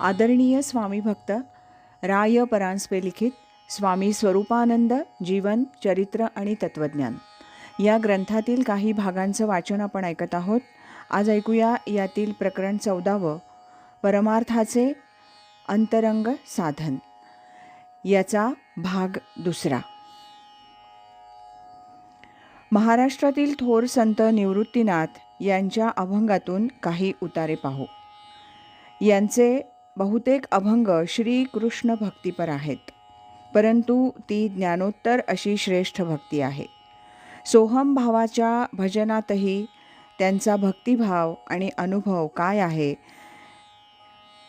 आदरणीय स्वामी भक्त राय परांजपे लिखित स्वामी स्वरूपानंद जीवन चरित्र आणि तत्वज्ञान. या ग्रंथातील काही भागांचं वाचन आपण ऐकत आहोत. आज ऐकूया यातील प्रकरण चौदावं परमार्थाचे अंतरंग साधन. याचा भाग दुसरा. महाराष्ट्रातील थोर संत निवृत्तीनाथ यांच्या अभंगातून काही उतारे पाहू. यांचे बहुतेक अभंग श्री कृष्ण भक्तीपर आहेत. परंतु ती ज्ञानोत्तर अशी श्रेष्ठ भक्ती आहे. सोहम भावाच्या भजनातही त्यांचा भक्तिभाव आणि अनुभव काय आहे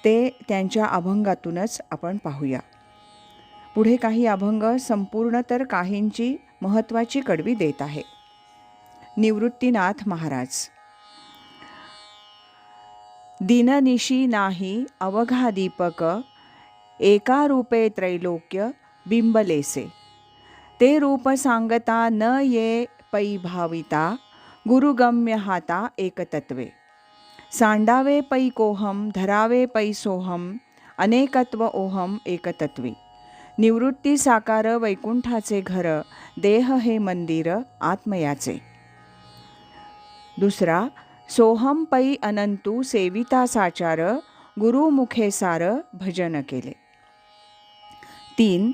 ते त्यांच्या अभंगातूनच आपण पाहूया. पुढे काही अभंग संपूर्ण तर काहींची महत्त्वाची कडवी देत आहे. निवृत्तीनाथ महाराज दिननिशी नाही अवघादीपक एका रूपे त्रैलोक्य बिंबलेसे ते रूप सांगता न ये पै भाविता गुरुगम्य हाता एकतत्वे सांडावे पै कोहम धरावे पै सोहम अनेकत्व ओहम एकतत्वे निवृत्ती साकार वैकुंठाचे घर देह हे मंदिर आत्मयाचे दुसरा सोहम पै अनंतू सेविता साचार गुरुमुखे सार भजन केले. तीन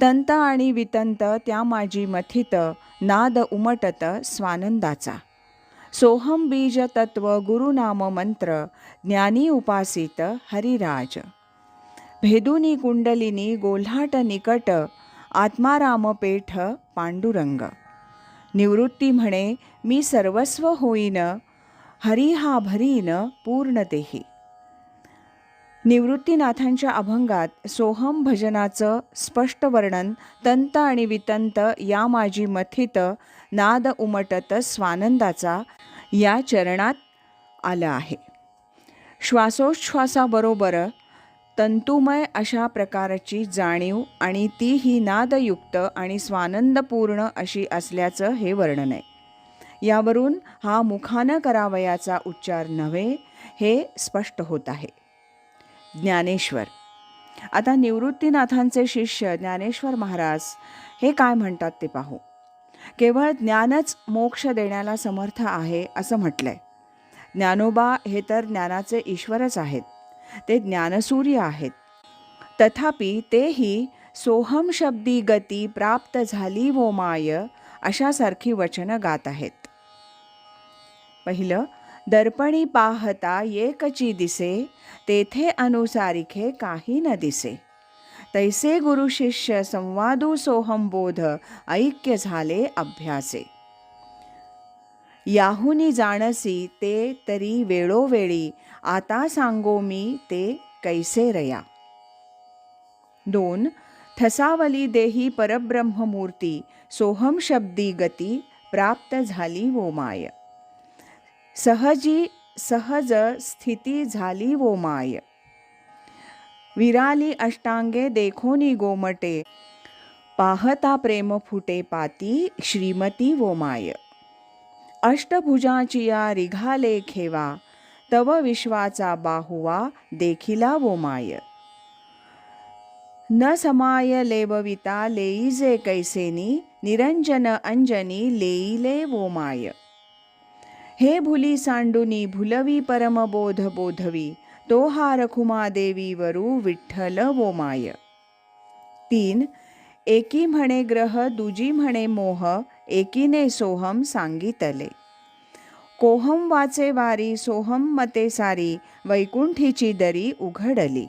तंत आणि वितंत त्या माझी मथित नाद उमटत स्वानंदाचा. सोहम बीज तत्व गुरुनाम मंत्र ज्ञानी उपासित हरिराज. भेदुनी कुंडलिनी गोल्हाट निकट आत्माराम पेठ पांडुरंग. निवृत्ती म्हणे मी सर्वस्व होईन हरी हा भरीन पूर्णतेही. निवृत्तीनाथांच्या अभंगात सोहम भजनाचं स्पष्ट वर्णन तंत आणि वितंत या माझी मथित नाद उमटत स्वानंदाचा या चरणात आलं आहे. श्वासोच्छ्वासाबरोबर तंतुमय अशा प्रकारची जाणीव आणि ती ही नादयुक्त आणि स्वानंदपूर्ण अशी असल्याचं हे वर्णन आहे. यावरून हा मुखानं करावयाचा उच्चार नव्हे हे स्पष्ट होत आहे. ज्ञानेश्वर. आता निवृत्तीनाथांचे शिष्य ज्ञानेश्वर महाराज हे काय म्हणतात ते पाहू. केवळ ज्ञानच मोक्ष देण्याला समर्थ आहे असं म्हटलंय. ज्ञानोबा हे तर ज्ञानाचे ईश्वरच आहेत. ते ज्ञानसूर्य आहेत. तथापि तेही सोहम शब्दी गती प्राप्त झाली वो माय अशासारखी वचनं गात आहेत. पहिलं दर्पणी पाहता एकची दिसे तेथे अनुसारिखे काही न दिसे. तैसे गुरु शिष्य संवादू सोहम बोध ऐक्य झाले अभ्यासे. याहुनी जाणसी ते तरी वेळोवेळी आता सांगो मी ते कैसे रया. दोन ठसावली देही परब्रह्ममूर्ती सोहम शब्दी गती प्राप्त झाली वो माय. सहजी सहज स्थिती झाली वो माय. विराली अष्टांगे देखोनी गोमटे. पाहता प्रेम फुटे पाती श्रीमती वो माय. अष्टभुजाचिया रिघाले खेवा तव विश्वाचा बाहुवा देखिला वो माय. न समाय लेबविता लेईजे कैसेनी निरंजन अंजनी लेईले वो माय. हे भुली सांडुनी भुलवी परमबोध बोधवी तो हा रखुमा देवी वरू विठ्ठल वोमाय. तीन एकी म्हणे ग्रह दुजी म्हणे मोह एकीने सोहम सांगितले. कोहम वाचे वारी सोहम मते सारी वैकुंठीची दरी उघडली.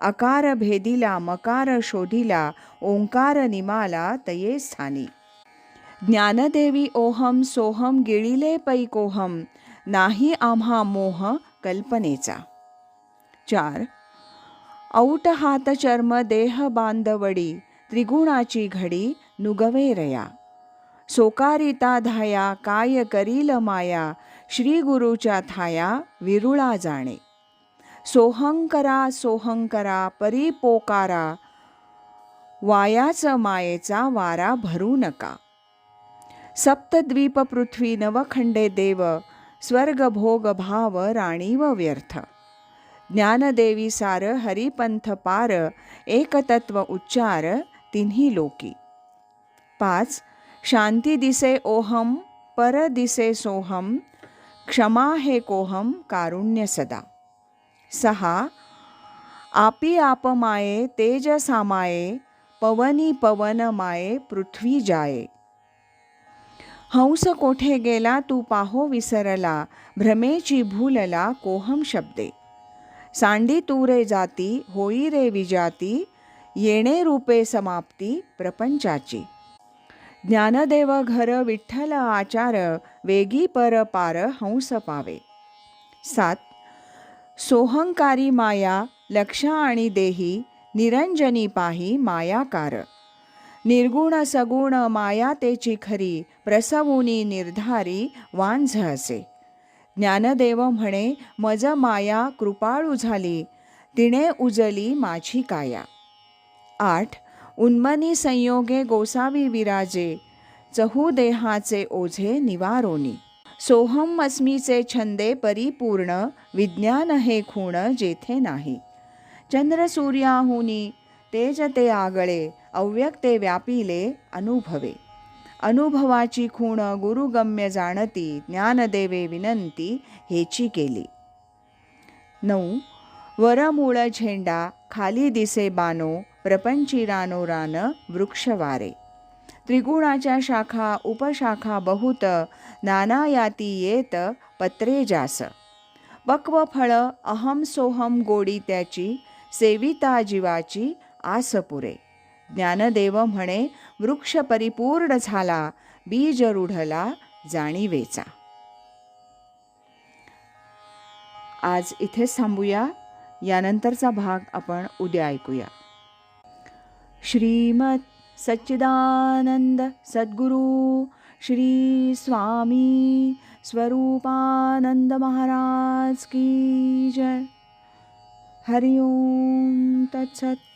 अकार भेदिला मकार शोधिला ओंकार निमाला तये स्थानी. ज्ञानदेवी ओहम सोहम गिळिले पैकोहम नाही आम्हा मोह कल्पनेचा. चार. औट हात चर्म देह बांधवडी त्रिगुणाची घडी नुगवेरया सोकारिता धाया काय करील माया श्री गुरुच्या थाया विरुळा जाणे. सोहंकरा सोहंकरा परिपोकारा वायाच मायेचा वारा भरू नका. सप्तद्वीप पृथ्वी नवखंडे देव स्वर्ग भोग भाव राणीव व्यर्थ. ज्ञानदेवी सार हरिपंथ पार एकतत्व उच्चार तिन्ही लोकी. पाच. शांती दिसे ओहम पर दिसे सोहम क्षमा हे कोहम कारुण्य सदा. सहा. आपी आपमाये तेज सामाये पवनी पवन माये पृथ्वी जाये. हंस कोठे गेला तू पाहो विसरला भ्रमेची भूलला कोहम शब्दे. सांडी तू रे जाती होई रे विजाती येणे रूपे समाप्ती प्रपंचाची. ज्ञानदेव घर विठ्ठल आचार वेगी पर पार हंस पावे. सात सोहंकारी माया लक्ष आणि देही निरंजनी पाही मायाकार. निर्गुण सगुण माया तेची खरी प्रसवुनी निर्धारी वांझ असे ज्ञानदेव म्हणे मज माया कृपाळू झाली तिने उजली माझी काया. आठ. उन्मनी संयोगे गोसावी विराजे चहू देहाचे ओझे निवारोनी. सोहम अस्मीचे छंदे परिपूर्ण विज्ञान हे खूण जेथे नाही. चंद्र सूर्याहुनी तेज ते आगळे अव्यक्ते व्यापिले अनुभवे. अनुभवाची खूण गुरुगम्य जाणती ज्ञानदेवे विनंती हेची केली. नऊ. वरमूळ झेंडा खाली दिसे बानो प्रपंची रानो रान वृक्षवारे. त्रिगुणाच्या शाखा उपशाखा बहुत नाना याती येत पत्रे जास. पक्व फळ अहम सोहम गोडी त्याची सेविता जीवाची आस पुरे ज्ञानदेव म्हणे वृक्ष परिपूर्ण झाला बीज रुढला जाणीवेचा. आज इथेच थांबूया. यानंतरचा भाग आपण उद्या ऐकूया. श्रीमत सच्चिदानंद सद्गुरु श्री स्वामी स्वरूपानंद महाराज की जय. हरिओम तत्सत.